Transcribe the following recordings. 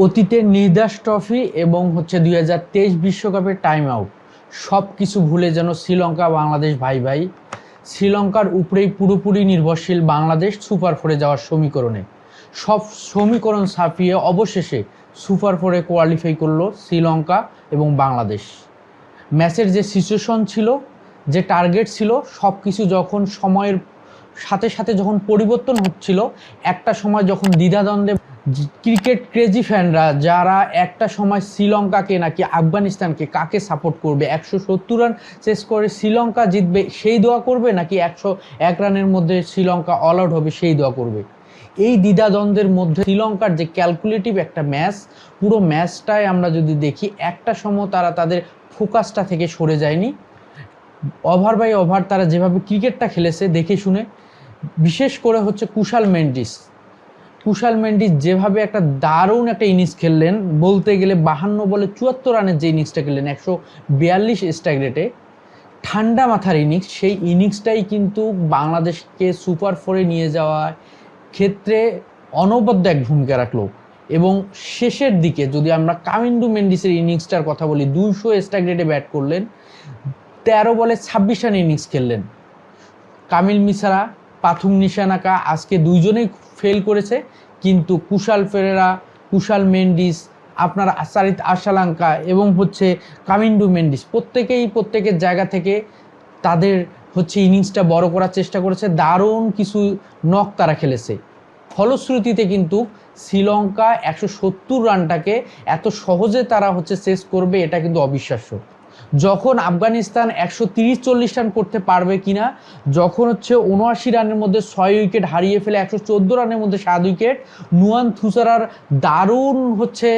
অতীতের নির্দাস ট্রফি এবং হচ্ছে দুই হাজার তেইশ বিশ্বকাপের টাইম আউট সব কিছু ভুলে যেন শ্রীলঙ্কা, বাংলাদেশ ভাই ভাই। শ্রীলঙ্কার উপরেই পুরোপুরি নির্ভরশীল বাংলাদেশ সুপার ফোরে যাওয়ার সমীকরণে। সব সমীকরণ ছাপিয়ে অবশেষে সুপার ফোরে কোয়ালিফাই করল শ্রীলঙ্কা এবং বাংলাদেশ। ম্যাচের যে সিচুয়েশন ছিল, যে টার্গেট ছিল সব কিছু যখন সময়ের সাথে সাথে যখন পরিবর্তন হচ্ছিল, একটা সময় যখন দ্বিধাদ্বন্দ্বে ক্রিকেট ক্রেজি ফ্যানরা যারা একটা সময় শ্রীলঙ্কাকে নাকি আফগানিস্তানকে কাকে সাপোর্ট করবে? একশো সত্তর রান শেষ করে শ্রীলঙ্কা জিতবে, সেই দোয়া করবে? নাকি একশো এক রানের মধ্যে শ্রীলঙ্কা অল আউট হবে, সেই দোয়া করবে? এই দ্বিধাদ্বন্দ্বের মধ্যে শ্রীলঙ্কার যে ক্যালকুলেটিভ একটা ম্যাচ পুরো ম্যাচটায় আমরা যদি দেখি, একটা সময় তারা তাদের ফোকাসটা থেকে সরে যায়নি। ওভার বাই ওভার তারা যেভাবে ক্রিকেটটা খেলেছে, দেখে শুনে, বিশেষ করে হচ্ছে কুশাল মেন্ডিস। কুশাল মেন্ডিস যেভাবে একটা দারুণ একটা ইনিংস খেললেন, বলতে গেলে বাহান্ন বলে চুয়াত্তর রানের যে ইনিংসটা খেললেন, একশো বিয়াল্লিশ স্ট্রাইক রেটে ঠান্ডা মাথার ইনিংস সেই ইনিংসটাই কিন্তু বাংলাদেশকে সুপার ফোরে নিয়ে যাওয়ার ক্ষেত্রে অনবদ্য এক ভূমিকা রাখল। এবং শেষের দিকে যদি আমরা কামিন্ডু মেন্ডিসের ইনিংসটার কথা বলি, দুইশো স্ট্রাইক রেটে ব্যাট করলেন, তেরো বলে ছাব্বিশ রান ইনিংস খেললেন। কামিল মিসারা পাথুম নিশানাকা, আজকে দুইজনেই ফেল করেছে, কিন্তু কুশাল ফেরেরা, কুশাল মেন্ডিস, আপনার আসারিত আশালাঙ্কা এবং হচ্ছে কামিন্ডু মেন্ডিস, প্রত্যেকেই প্রত্যেকের জায়গা থেকে তাদের হচ্ছে ইনিংসটা বড় করার চেষ্টা করেছে, দারুণ কিছু নক তারা খেলেছে। ফলশ্রুতিতে কিন্তু শ্রীলঙ্কা একশো সত্তর রানটাকে এত সহজে তারা হচ্ছে শেষ করবে, এটা কিন্তু অবিশ্বাস্য। যখন আফগানিস্তান একশো তিরিশ চল্লিশ রান করতে পারবে কিনা, যখন হচ্ছে উনআশি রানের মধ্যে ছয় উইকেট হারিয়ে ফেলে একশো চোদ্দ রানের মধ্যে সাত উইকেট, নুয়ান থুসারার দারুণ হচ্ছে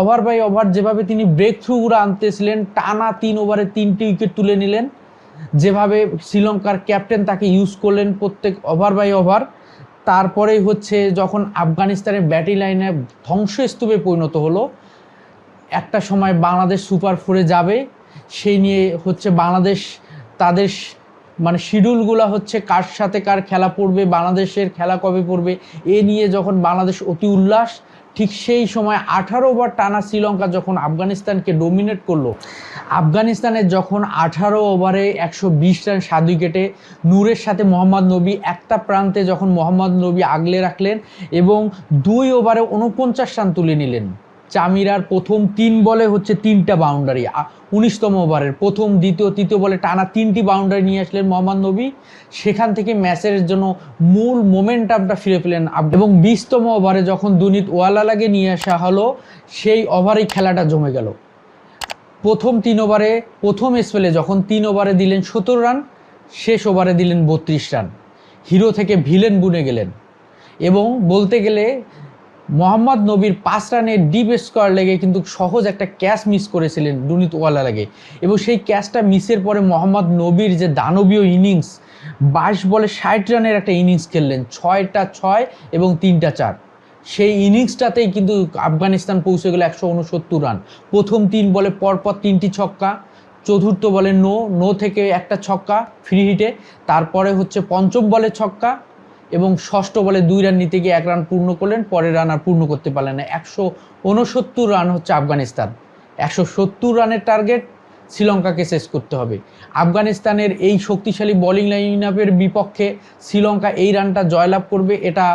ওভার বাই ওভার যেভাবে তিনি ব্রেক থ্রুগুলো আনতেছিলেন, টানা তিন ওভারে তিনটি উইকেট তুলে নিলেন। যেভাবে শ্রীলঙ্কার ক্যাপ্টেন তাকে ইউজ করলেন প্রত্যেক ওভার বাই ওভার। তারপরেই হচ্ছে যখন আফগানিস্তানের ব্যাটিং লাইনে ধ্বংসস্তূপে পরিণত হলো, একটা সময় বাংলাদেশ সুপার ফোরে যাবে। সেই নিয়ে হচ্ছে বাংলাদেশ, তাদের মানে শিডিউলগুলো হচ্ছে কার সাথে কার খেলা পড়বে, বাংলাদেশের খেলা কবে পড়বে, এ নিয়ে যখন বাংলাদেশ অতি উল্লাস, ঠিক সেই সময় আঠারো ওভার টানা শ্রীলঙ্কা যখন আফগানিস্তানকে ডোমিনেট করল আফগানিস্তানের যখন আঠারো ওভারে একশো বিশ রান, সাত উইকেটে, নূরের সাথে মোহাম্মদ নবী একটা প্রান্তে যখন মোহাম্মদ নবী আগলে রাখলেন এবং দুই ওভারে উনপঞ্চাশ রান তুলে নিলেন। চামিরার প্রথম তিন বলে হচ্ছে তিনটা বাউন্ডারি উনিশতম ওভারের প্রথম, দ্বিতীয়, তৃতীয় বলে টানা তিনটি বাউন্ডারি নিয়ে আসলেন মোহাম্মদ নবী। সেখান থেকে ম্যাচের জন্য মূল মোমেন্টামটা ফিরে পেলেন এবং বিশতম ওভারে যখন দুনিত ওয়ালালাগে নিয়ে আসা হলো, সেই ওভারেই খেলাটা জমে গেল। প্রথম তিন ওভারে, প্রথম স্পেলে যখন তিন ওভারে দিলেন সত্তর রান, শেষ ওভারে দিলেন বত্রিশ রান। হিরো থেকে ভিলেন বুনে গেলেন। এবং বলতে গেলে মোহাম্মদ নবীর পাঁচ রানের ডিপ স্কোয়ার লেগে কিন্তু সহজ একটা ক্যাচ মিস করেছিলেন দুনিত ওয়ালা লাগে এবং সেই ক্যাচটা মিসের পরে মোহাম্মদ নবীর যে দানবীয় ইনিংস বাইশ বলে ষাট রানের একটা ইনিংস খেললেন, ছয়টা ছয় এবং তিনটা চার। সেই ইনিংসটাতেই কিন্তু আফগানিস্তান পৌঁছে গেল একশো উনসত্তর রান। প্রথম তিন বলে পরপর তিনটি ছক্কা, চতুর্থ বলে নো নো থেকে একটা ছক্কা ফ্রি হিটে তারপরে হচ্ছে পঞ্চম বলে ছক্কা এবং ষষ্ঠ বলে দুই রান নিতে গিয়ে এক রান পূর্ণ করলেন, পরের রান আর পূর্ণ করতে পারলেন না। একশো উনসত্তর রান হচ্ছে আফগানিস্তান। একশো সত্তর রানের টার্গেট শ্রীলঙ্কাকে শেষ করতে হবে। আফগানিস্তানের এই শক্তিশালী বোলিং লাইন আপের বিপক্ষে শ্রীলঙ্কা এই রানটা জয়লাভ করবে, এটা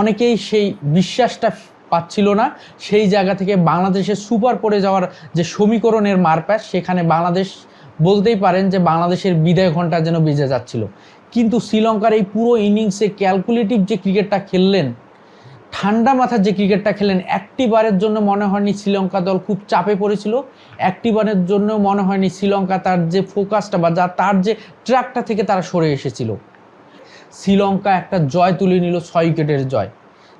অনেকেই সেই বিশ্বাসটা পাচ্ছিল না। সেই জায়গা থেকে বাংলাদেশের সুপার পড়ে যাওয়ার যে সমীকরণের মারপ্যাচ, সেখানে বাংলাদেশ বলতেই পারেন যে বাংলাদেশের বিদায় ঘণ্টা যেন বেজে যাচ্ছিল। কিন্তু শ্রীলঙ্কার এই পুরো ইনিংসে ক্যালকুলেটিভ যে ক্রিকেটটা খেললেন, ঠান্ডা মাথার যে ক্রিকেটটা খেলেন একটি বারের জন্য মনে হয়নি শ্রীলঙ্কা দল খুব চাপে পড়েছিল। একটি বারের জন্য মনে হয়নি শ্রীলঙ্কা তার যে ফোকাসটা বা যা তার যে ট্র্যাকটা থেকে তারা সরে এসেছিল। শ্রীলঙ্কা একটা জয় তুলে নিল ছয় উইকেটের জয়।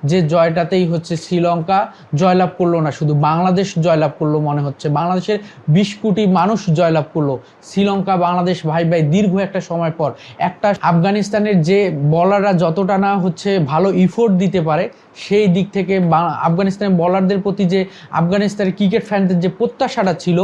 যে জয়টাতেই হচ্ছে শ্রীলঙ্কা জয়লাভ করল না, শুধু বাংলাদেশ জয়লাভ করল মনে হচ্ছে। বাংলাদেশের বিশ কোটি মানুষ জয়লাভ করল। শ্রীলঙ্কা, বাংলাদেশ ভাই ভাই দীর্ঘ একটা সময় পর। একটা আফগানিস্তানের যে বলাররা যতটা না হচ্ছে ভালো ইফোর্ট দিতে পারে, সেই দিক থেকে আফগানিস্তানের বলারদের প্রতি যে আফগানিস্তানের ক্রিকেট ফ্যানদের যে প্রত্যাশাটা ছিল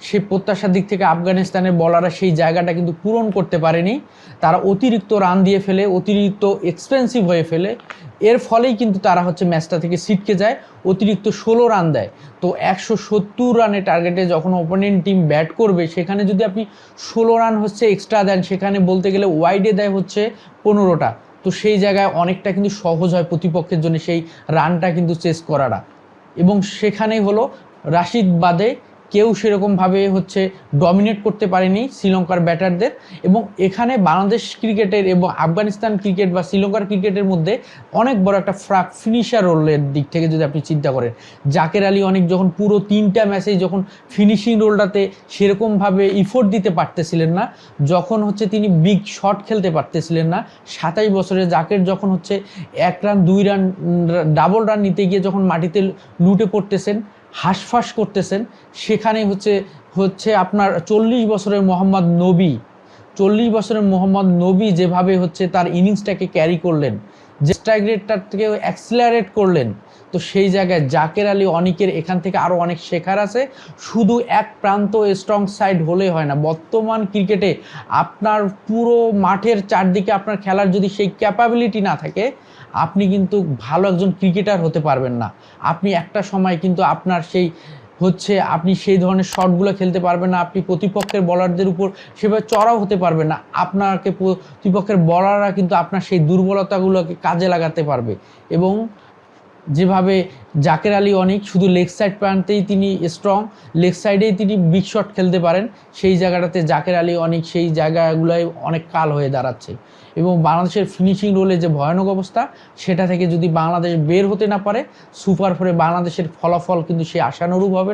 সেই প্রত্যাশার দিক থেকে আফগানিস্তানের বলাররা সেই জায়গাটা কিন্তু পূরণ করতে পারেনি। তারা অতিরিক্ত রান দিয়ে ফেলে, অতিরিক্ত এক্সপেন্সিভ হয়ে ফেলে। এর ফলেই কিন্তু তারা হচ্ছে ম্যাচটা থেকে ছিটকে যায়, অতিরিক্ত ষোলো রান দেয়। তো একশো সত্তর রানের টার্গেটে যখন ওপোনেন্ট টিম ব্যাট করবে, সেখানে যদি আপনি ষোলো রান হচ্ছে এক্সট্রা দেন, সেখানে বলতে গেলে ওয়াইডে দেয় হচ্ছে পনেরোটা। তো সেই জায়গায় অনেকটা কিন্তু সহজ হয় প্রতিপক্ষের জন্য সেই রানটা কিন্তু চেস করাটা। এবং সেখানেই হলো রাশিদ বাদে কেউ সেরকমভাবে হচ্ছে ডমিনেট করতে পারেনি শ্রীলঙ্কার ব্যাটারদের এবং এখানে বাংলাদেশ ক্রিকেটের এবং আফগানিস্তান ক্রিকেট বা শ্রীলঙ্কার ক্রিকেটের মধ্যে অনেক বড় একটা ফ্রাক ফিনিশার রোলের দিক থেকে যদি আপনি চিন্তা করেন। জাকের আলী অনেক যখন পুরো তিনটা ম্যাচেই যখন ফিনিশিং রোলটাতে সেরকমভাবে ইফোর্ট দিতে পারতেছিলেন না, যখন হচ্ছে তিনি বিগ শট খেলতে পারতেছিলেন না সাতাইশ বছরে জাকের যখন হচ্ছে এক রান দুই রান ডাবল রান নিতে গিয়ে যখন মাটিতে লুটে পড়তেছেন হাঁসফাঁস করতেছেন। সেখানে হচ্ছে হচ্ছে আপনার চল্লিশ বছরের মোহাম্মদ নবী চল্লিশ বছরের মোহাম্মদ নবী যেভাবে হচ্ছে তার ইনিংসটাকে ক্যারি করলেন, যে স্ট্রাইক রেটটাকে অ্যাক্সিলারেট করলেন, তো সেই জায়গায় জাকের আলী অনেকের এখান থেকে আরও অনেক শেখার আছে। শুধু এক প্রান্ত স্ট্রং সাইড হলে হয় না, বর্তমান ক্রিকেটে আপনার পুরো মাঠের চারদিকে আপনার খেলার যদি সেই ক্যাপাবিলিটি না থাকে, আপনি কিন্তু ভালো একজন ক্রিকেটার হতে পারবেন না। আপনি একটা সময় কিন্তু আপনার সেই হচ্ছে আপনি সেই ধরনের শটগুলো খেলতে পারবেন না, আপনি প্রতিপক্ষের বলারদের উপর সেভাবে চড়াও হতে পারবেন না। আপনাকে প্রতিপক্ষের বলাররা কিন্তু আপনার সেই দুর্বলতাগুলোকে কাজে লাগাতে পারবে। এবং যেভাবে জাকের আলী অনেক শুধু লেগ সাইড প্রান্তেই তিনি স্ট্রং লেগ সাইডেই তিনি বিগ শট খেলতে পারেন, সেই জায়গাটাতে জাকের আলী অনেক সেই জায়গাগুলোয় অনেক কাল হয়ে দাঁড়াচ্ছে। এবং বাংলাদেশের ফিনিশিং রোলে যে ভয়ানক অবস্থা, সেটা থেকে যদি বাংলাদেশ বের হতে না পারে সুপার ফোরে বাংলাদেশের ফলাফল কিন্তু সে আশানুরূপ হবে